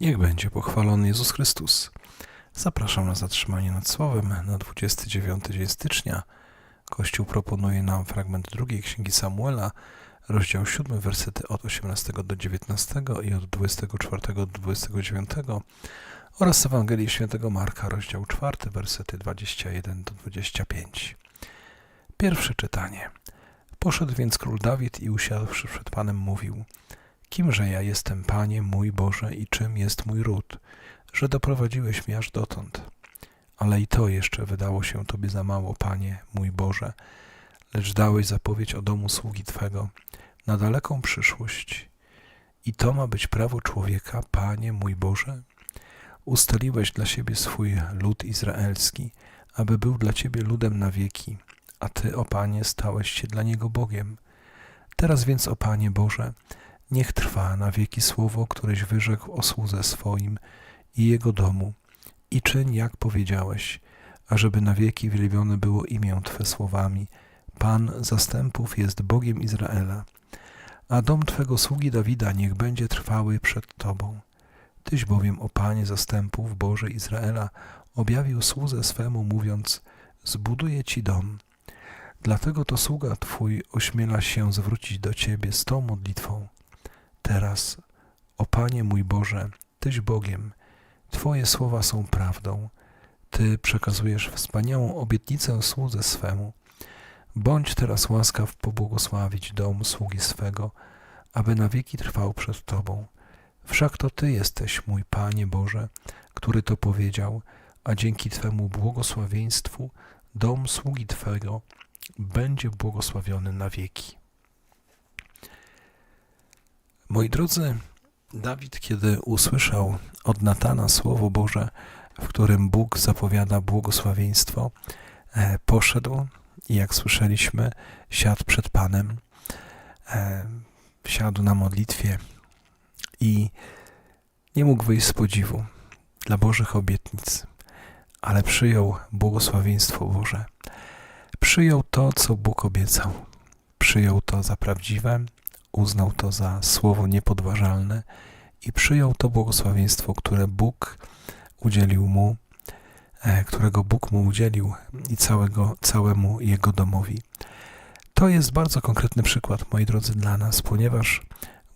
Niech będzie pochwalony Jezus Chrystus. Zapraszam na zatrzymanie nad Słowem na 29 dzień stycznia. Kościół proponuje nam fragment drugiej Księgi Samuela, rozdział 7, wersety od 18 do 19 i od 24 do 29 oraz Ewangelii Świętego Marka, rozdział 4, wersety 21 do 25. Pierwsze czytanie. Poszedł więc król Dawid i usiadłszy przed Panem mówił – Kimże ja jestem, Panie mój Boże, i czym jest mój ród, że doprowadziłeś mnie aż dotąd? Ale i to jeszcze wydało się Tobie za mało, Panie mój Boże, lecz dałeś zapowiedź o domu sługi Twego na daleką przyszłość. I to ma być prawo człowieka, Panie mój Boże? Ustaliłeś dla siebie swój lud izraelski, aby był dla Ciebie ludem na wieki, a Ty, o Panie, stałeś się dla niego Bogiem. Teraz więc, o Panie Boże, Niech trwa na wieki słowo, któreś wyrzekł o słudze swoim i jego domu. I czyń, jak powiedziałeś, ażeby na wieki wielbione było imię Twe słowami. Pan zastępów jest Bogiem Izraela, a dom Twego sługi Dawida niech będzie trwały przed Tobą. Tyś bowiem, o Panie zastępów Boże Izraela, objawił słudze swemu, mówiąc, zbuduję Ci dom. Dlatego to sługa Twój ośmiela się zwrócić do Ciebie z tą modlitwą. Teraz, o Panie mój Boże, Tyś Bogiem, Twoje słowa są prawdą, Ty przekazujesz wspaniałą obietnicę słudze swemu. Bądź teraz łaskaw pobłogosławić dom sługi swego, aby na wieki trwał przed Tobą. Wszak to Ty jesteś, mój Panie Boże, który to powiedział, a dzięki Twemu błogosławieństwu dom sługi Twego będzie błogosławiony na wieki. Moi drodzy, Dawid, kiedy usłyszał od Natana słowo Boże, w którym Bóg zapowiada błogosławieństwo, e, poszedł i jak słyszeliśmy, siadł przed Panem, e, siadł na modlitwie i nie mógł wyjść z podziwu dla Bożych obietnic, ale przyjął błogosławieństwo Boże. Przyjął to, co Bóg obiecał. Przyjął to za prawdziwe, uznał to za słowo niepodważalne i przyjął to błogosławieństwo, które Bóg udzielił mu, e, którego Bóg mu udzielił i całego, całemu jego domowi. To jest bardzo konkretny przykład, moi drodzy, dla nas, ponieważ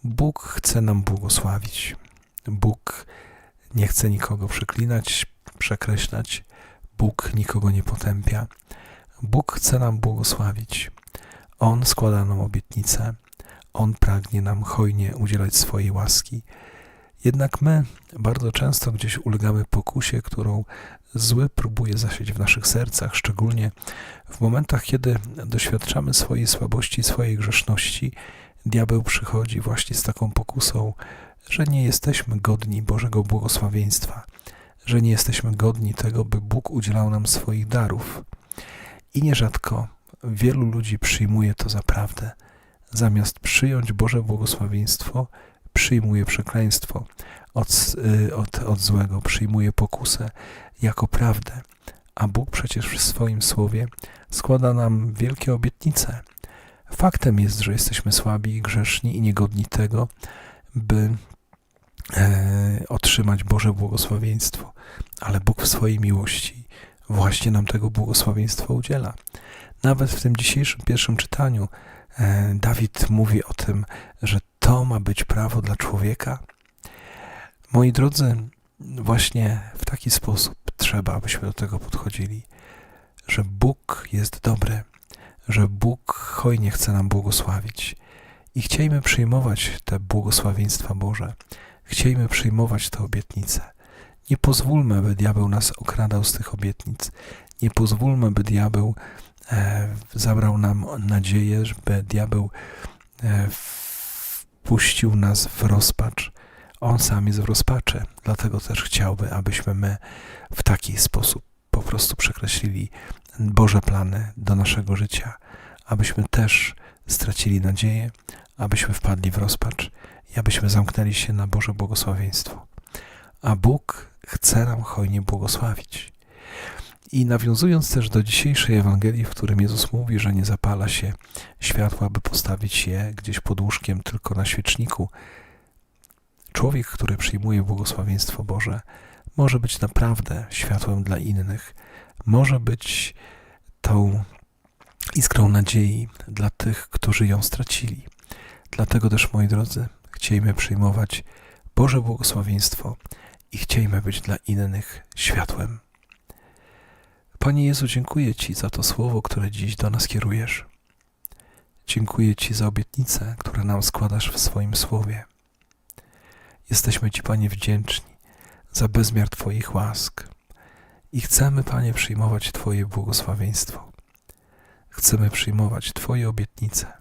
Bóg chce nam błogosławić. Bóg nie chce nikogo przeklinać, przekreślać. Bóg nikogo nie potępia. Bóg chce nam błogosławić. On składa nam obietnicę. On pragnie nam hojnie udzielać swojej łaski. Jednak my bardzo często gdzieś ulegamy pokusie, którą zły próbuje zasieć w naszych sercach, szczególnie w momentach, kiedy doświadczamy swojej słabości, swojej grzeszności. Diabeł przychodzi właśnie z taką pokusą, że nie jesteśmy godni Bożego błogosławieństwa, że nie jesteśmy godni tego, by Bóg udzielał nam swoich darów. I nierzadko wielu ludzi przyjmuje to za prawdę zamiast przyjąć Boże błogosławieństwo, przyjmuje przekleństwo od, y, od, od złego, przyjmuje pokusę jako prawdę. A Bóg przecież w swoim słowie składa nam wielkie obietnice. Faktem jest, że jesteśmy słabi i grzeszni i niegodni tego, by e, otrzymać Boże błogosławieństwo, ale Bóg w swojej miłości właśnie nam tego błogosławieństwa udziela. Nawet w tym dzisiejszym pierwszym czytaniu E, Dawid mówi o tym, że to ma być prawo dla człowieka. Moi drodzy, właśnie w taki sposób trzeba, abyśmy do tego podchodzili, że Bóg jest dobry, że Bóg hojnie chce nam błogosławić i chciejmy przyjmować te błogosławieństwa Boże, chciejmy przyjmować te obietnice. Nie pozwólmy, by diabeł nas okradał z tych obietnic. Nie pozwólmy, by diabeł E, zabrał nam nadzieję, żeby diabeł e, wpuścił nas w rozpacz. On sam jest w rozpaczy, dlatego też chciałby, abyśmy my w taki sposób po prostu przekreślili Boże plany do naszego życia, abyśmy też stracili nadzieję, abyśmy wpadli w rozpacz i abyśmy zamknęli się na Boże błogosławieństwo. A Bóg chce nam hojnie błogosławić. I nawiązując też do dzisiejszej Ewangelii, w którym Jezus mówi, że nie zapala się światła, by postawić je gdzieś pod łóżkiem, tylko na świeczniku, człowiek, który przyjmuje błogosławieństwo Boże, może być naprawdę światłem dla innych, może być tą iskrą nadziei dla tych, którzy ją stracili. Dlatego też, moi drodzy, chciejmy przyjmować Boże błogosławieństwo i chciejmy być dla innych światłem. Panie Jezu, dziękuję Ci za to słowo, które dziś do nas kierujesz. Dziękuję Ci za obietnice, które nam składasz w swoim słowie. Jesteśmy Ci, Panie, wdzięczni za bezmiar Twoich łask i chcemy, Panie, przyjmować Twoje błogosławieństwo. Chcemy przyjmować Twoje obietnice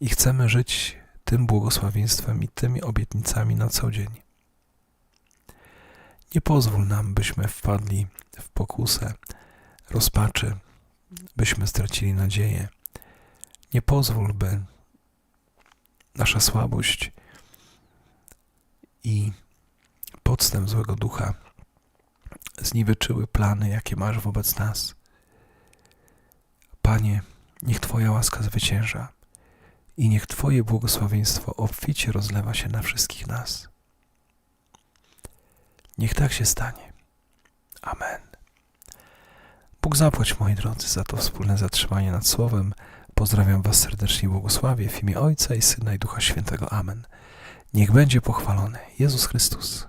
i chcemy żyć tym błogosławieństwem i tymi obietnicami na co dzień. Nie pozwól nam, byśmy wpadli w pokusę rozpaczy, byśmy stracili nadzieję. Nie pozwól, by nasza słabość i podstęp złego ducha zniweczyły plany, jakie masz wobec nas. Panie, niech Twoja łaska zwycięża i niech Twoje błogosławieństwo obficie rozlewa się na wszystkich nas. Niech tak się stanie. Amen. Bóg zapłać, moi drodzy, za to wspólne zatrzymanie nad Słowem. Pozdrawiam Was serdecznie i błogosławię w imię Ojca i Syna i Ducha Świętego. Amen. Niech będzie pochwalony Jezus Chrystus.